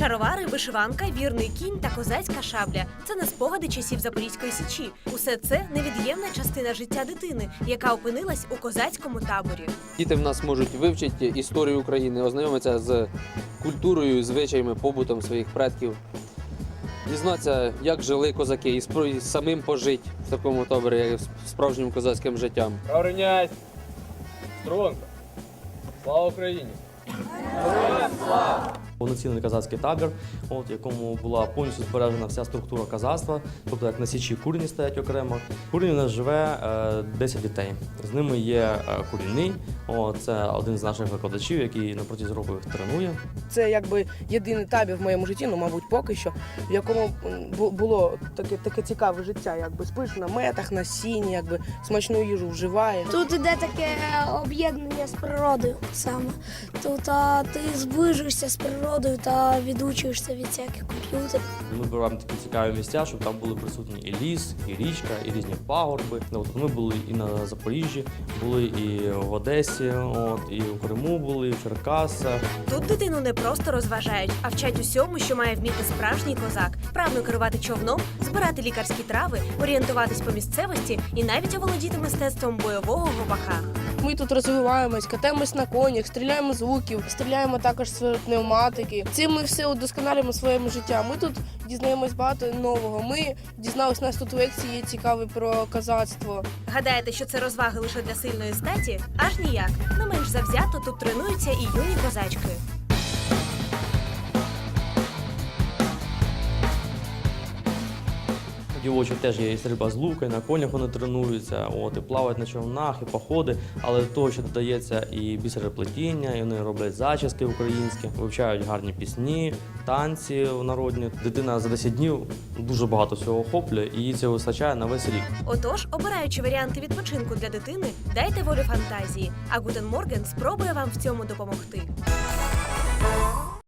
Шаровари, вишиванка, вірний кінь та козацька шабля це не спогади часів Запорізької січі. Усе це невід'ємна частина життя дитини, яка опинилась у козацькому таборі. Діти в нас можуть вивчити історію України, ознайомитися з культурою, звичаями, побутом своїх предків, дізнатися, як жили козаки, і спро- самим пожити в такому таборі, як справжнім козацьким життям. Равняйсь! Струнко! Слава Україні! Повноцінний казацький табір, от, в якому була повністю збережена вся структура казацтва, тобто як на січі курні стоять окремо. Курні у нас живе е, 10 дітей. З ними є е, курінний, от, це один з наших викладачів, який на протязі року їх тренує. Це якби єдиний табір в моєму житті, ну мабуть, поки що, в якому бу- було таке, таке цікаве життя, якби спиш на метах, на сіні, якби смачну їжу вживає. Тут іде таке об'єднання з природою саме. Тут а, ти зближуєшся з природою та відучуєшся від всяких комп'ютерів. Ми беремо такі цікаві місця, щоб там були присутні і ліс, і річка, і різні пагорби. Ну, От, ми були і на Запоріжжі, були і в Одесі, от, і в Криму були, і в Черкасах. Тут дитину не просто розважають, а вчать усьому, що має вміти справжній козак, правно керувати човном, збирати лікарські трави, орієнтуватись по місцевості і навіть оволодіти мистецтвом бойового гопака. Ми тут розвиваємось, катаємось на конях, стріляємо з луків, стріляємо також з пневматики. Цим ми все удосконалюємо своєму життя. Ми тут дізнаємось багато нового. Ми дізналися, нас тут лекції є цікаві про казацтво. Гадаєте, що це розваги лише для сильної статі? Аж ніяк. Не менш завзято тут тренуються і юні козачки. У дівочок теж є і стрільба з лука, і на конях вони тренуються, от, і плавають на човнах, і походи. Але до того, що додається і бісереплетіння, і вони роблять зачіски українські, вивчають гарні пісні, танці народні. Дитина за 10 днів дуже багато всього охоплює, і їй це вистачає на весь рік. Отож, обираючи варіанти відпочинку для дитини, дайте волю фантазії, а Гутен Морген спробує вам в цьому допомогти.